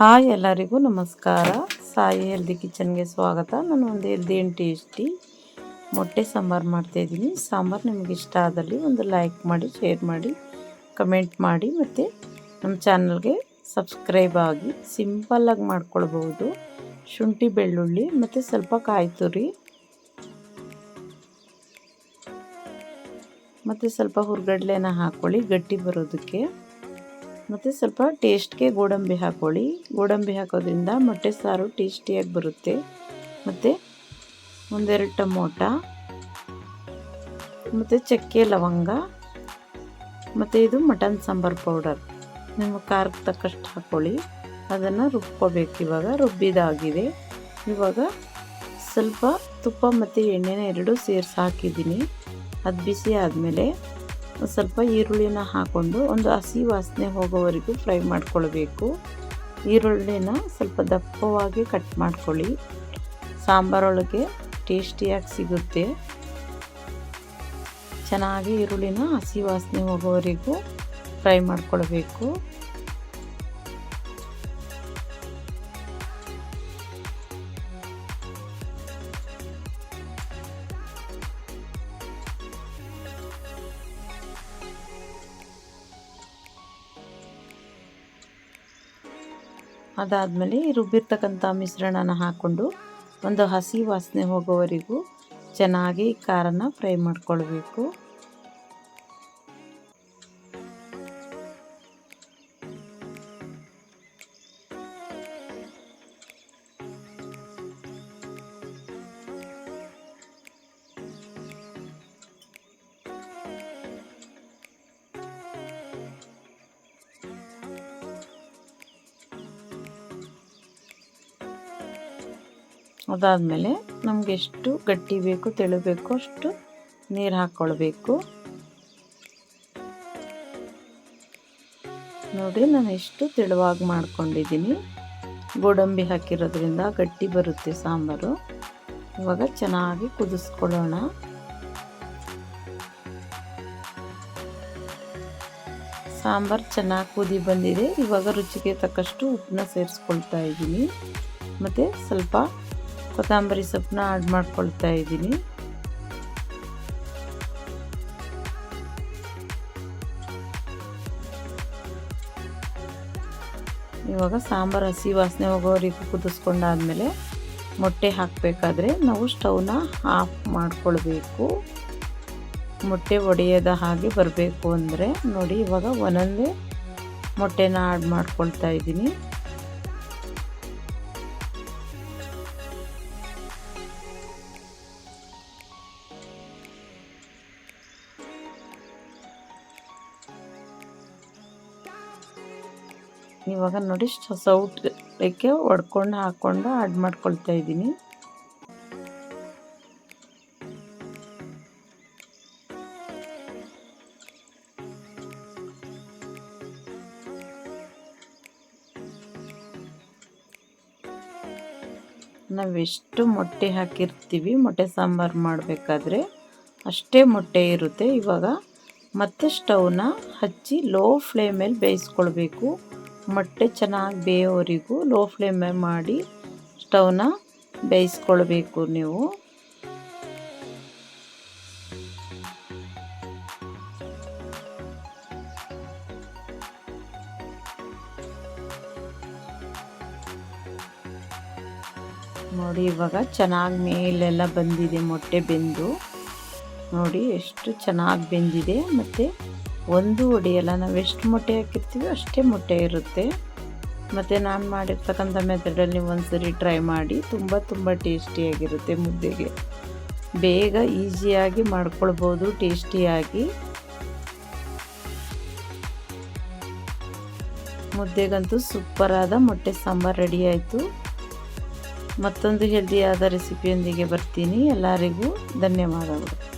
Hi ಎಲ್ಲರಿಗೂ ನಮಸ್ಕಾರ. Sai healthy ಕಿಚನ್ಗೆ ಸ್ವಾಗತ. ನಾನು ಒಂದು ಹೆಲ್ದಿ ಆ್ಯಂಡ್ ಟೇಸ್ಟಿ ಮೊಟ್ಟೆ ಸಾಂಬಾರು ಮಾಡ್ತಾಯಿದ್ದೀನಿ ಸಾಂಬಾರು ನಿಮಗೆ ಇಷ್ಟ ಆದಲ್ಲಿ ಒಂದು ಲೈಕ್ ಮಾಡಿ ಶೇರ್ ಮಾಡಿ ಕಮೆಂಟ್ ಮಾಡಿ ಮತ್ತು ನಮ್ಮ ಚಾನಲ್ಗೆ ಸಬ್ಸ್ಕ್ರೈಬ್ ಆಗಿ ಸಿಂಪಲ್ಲಾಗಿ ಮಾಡ್ಕೊಳ್ಬೋದು ಶುಂಠಿ, ಬೆಳ್ಳುಳ್ಳಿ ಮತ್ತು ಸ್ವಲ್ಪ ಕಾಯಿ ತುರಿ ಮತ್ತು ಸ್ವಲ್ಪ ಹುರ್ಗಡ್ಲೆನ ಹಾಕ್ಕೊಳ್ಳಿ ಗಟ್ಟಿ ಬರೋದಕ್ಕೆ ಮತ್ತು ಸ್ವಲ್ಪ ಟೇಸ್ಟ್ಗೆ ಗೋಡಂಬಿ ಹಾಕ್ಕೊಳ್ಳಿ ಗೋಡಂಬಿ ಹಾಕೋದ್ರಿಂದ ಮೊಟ್ಟೆ ಸಾರು ಟೇಸ್ಟಿಯಾಗಿ ಬರುತ್ತೆ. ಮತ್ತು ಒಂದೆರಡು ಟೊಮೋಟ, ಮತ್ತು ಚಕ್ಕೆ ಲವಂಗ, ಮತ್ತು ಇದು ಮಟನ್ ಸಾಂಬಾರು ಪೌಡರ್. ನಿಮ್ಮ ಖಾರಕ್ಕೆ ತಕ್ಕಷ್ಟು ಹಾಕ್ಕೊಳ್ಳಿ ಅದನ್ನು ರುಬ್ಕೋಬೇಕು. ಇವಾಗ ರುಬ್ಬಿದಾಗಿದೆ. ಇವಾಗ ಸ್ವಲ್ಪ ತುಪ್ಪ ಮತ್ತು ಎಣ್ಣೆನ ಎರಡೂ ಸೇರಿಸಿ ಹಾಕಿದ್ದೀನಿ. ಅದು ಬಿಸಿ ಆದಮೇಲೆ ಸ್ವಲ್ಪ ಈರುಳ್ಳಿನ ಹಾಕ್ಕೊಂಡು ಒಂದು ಹಸಿ ವಾಸನೆ ಹೋಗೋವರೆಗೂ ಫ್ರೈ ಮಾಡ್ಕೊಳ್ಬೇಕು. ಈರುಳ್ಳಿನ ಸ್ವಲ್ಪ ದಪ್ಪವಾಗಿ ಕಟ್ ಮಾಡ್ಕೊಳ್ಳಿ. ಸಾಂಬಾರೊಳಗೆ ಟೇಸ್ಟಿಯಾಗಿ ಸಿಗುತ್ತೆ. ಚೆನ್ನಾಗಿ ಈರುಳ್ಳಿನ ಹಸಿ ವಾಸನೆ ಹೋಗೋವರೆಗೂ ಫ್ರೈ ಮಾಡ್ಕೊಳ್ಬೇಕು. ಅದಾದಮೇಲೆ ರುಬ್ಬಿರ್ತಕ್ಕಂಥ ಮಿಶ್ರಣನ ಹಾಕ್ಕೊಂಡು ಒಂದು ಹಸಿ ವಾಸನೆ ಹೋಗೋವರೆಗೂ ಚೆನ್ನಾಗಿ ಖಾರನ ಫ್ರೈ ಮಾಡ್ಕೊಳ್ಬೇಕು. ಅದಾದಮೇಲೆ ನಮಗೆ ಎಷ್ಟು ಗಟ್ಟಿ ಬೇಕು ತೆಳಬೇಕು ಅಷ್ಟು ನೀರು ಹಾಕ್ಕೊಳ್ಬೇಕು ನೋಡಿ ನಾನು ಎಷ್ಟು ತೆಳುವಾಗಿ ಮಾಡ್ಕೊಂಡಿದ್ದೀನಿ. ಗೋಡಂಬಿ ಹಾಕಿರೋದ್ರಿಂದ ಗಟ್ಟಿ ಬರುತ್ತೆ ಸಾಂಬಾರು. ಇವಾಗ ಚೆನ್ನಾಗಿ ಕುದಿಸ್ಕೊಳ್ಳೋಣ. ಸಾಂಬಾರು ಚೆನ್ನಾಗಿ ಕುದಿ ಬಂದಿದೆ. ಇವಾಗ ರುಚಿಗೆ ತಕ್ಕಷ್ಟು ಉಪ್ಪನ್ನ ಸೇರಿಸ್ಕೊಳ್ತಾ ಇದ್ದೀನಿ. ಮತ್ತು ಸ್ವಲ್ಪ ಕೊತ್ತಂಬರಿ ಸೊಪ್ಪನ್ನ ಆ್ಯಡ್ ಮಾಡ್ಕೊಳ್ತಾ ಇದ್ದೀನಿ. ಇವಾಗ ಸಾಂಬಾರು ಹಸಿ ವಾಸನೆ ಹೋಗೋವರೆಗೂ ಕುದಿಸ್ಕೊಂಡಾದ್ಮೇಲೆ ಮೊಟ್ಟೆ ಹಾಕಬೇಕಾದ್ರೆ ನಾವು ಸ್ಟವ್ನ ಆಫ್ ಮಾಡ್ಕೊಳ್ಬೇಕು. ಮೊಟ್ಟೆ ಒಡೆಯದ ಹಾಗೆ ಬರಬೇಕು ಅಂದರೆ ನೋಡಿ ಇವಾಗ ಒಂದೊಂದೇ ಮೊಟ್ಟೆನ ಆ್ಯಡ್ ಮಾಡ್ಕೊಳ್ತಾ ಇದ್ದೀನಿ. ಇವಾಗ ನೋಡಿ ಸೌಟ್ಗೆ ಒಡ್ಕೊಂಡು ಹಾಕ್ಕೊಂಡು ಆಡ್ ಮಾಡ್ಕೊಳ್ತಾ ಇದ್ದೀನಿ. ನಾವೆಷ್ಟು ಮೊಟ್ಟೆ ಹಾಕಿರ್ತೀವಿ, ಮೊಟ್ಟೆ ಸಾಂಬಾರು ಮಾಡಬೇಕಾದ್ರೆ ಅಷ್ಟೇ ಮೊಟ್ಟೆ ಇರುತ್ತೆ. ಇವಾಗ ಮತ್ತೆ ಸ್ಟವ್ನ ಹಚ್ಚಿ ಲೋ ಫ್ಲೇಮಲ್ಲಿ ಬೇಯಿಸ್ಕೊಳ್ಬೇಕು. ಮೊಟ್ಟೆ ಚೆನ್ನಾಗಿ ಬೇಯೋವರೆಗೂ ಲೋ ಫ್ಲೇಮ್ ಮಾಡಿ ಸ್ಟವ್ನ ಬೇಯಿಸ್ಕೊಳ್ಬೇಕು ನೀವು. ನೋಡಿ ಇವಾಗ ಚೆನ್ನಾಗಿ ಮೇಲೆಲ್ಲ ಬಂದಿದೆ ಮೊಟ್ಟೆ ಬೆಂದು. ನೋಡಿ ಎಷ್ಟು ಚೆನ್ನಾಗಿ ಬೆಂದಿದೆ ಮತ್ತು ಒಂದು ಒಡೆಯಲ್ಲ ನಾವು ಎಷ್ಟು ಮೊಟ್ಟೆ ಹಾಕಿರ್ತೀವಿ ಅಷ್ಟೇ ಮೊಟ್ಟೆ ಇರುತ್ತೆ. ಮತ್ತು ನಾನು ಮಾಡಿರ್ತಕ್ಕಂಥ ಮೆಥಡಲ್ಲಿ ಒಂದು ಒಂದ್ಸರಿ ಟ್ರೈ ಮಾಡಿ, ತುಂಬ ತುಂಬ ಟೇಸ್ಟಿಯಾಗಿರುತ್ತೆ ಮುದ್ದೆಗೆ. ಬೇಗ ಈಸಿಯಾಗಿ ಮಾಡ್ಕೊಳ್ಬೋದು ಟೇಸ್ಟಿಯಾಗಿ ಮುದ್ದೆಗಂತೂ ಸೂಪರಾದ ಮೊಟ್ಟೆ ಸಾಂಬಾರು ರೆಡಿ ಆಯಿತು. ಮತ್ತೊಂದು ಹೆಲ್ದಿಯಾದ ರೆಸಿಪಿಯೊಂದಿಗೆ ಬರ್ತೀನಿ. ಎಲ್ಲರಿಗೂ ಧನ್ಯವಾದಗಳು.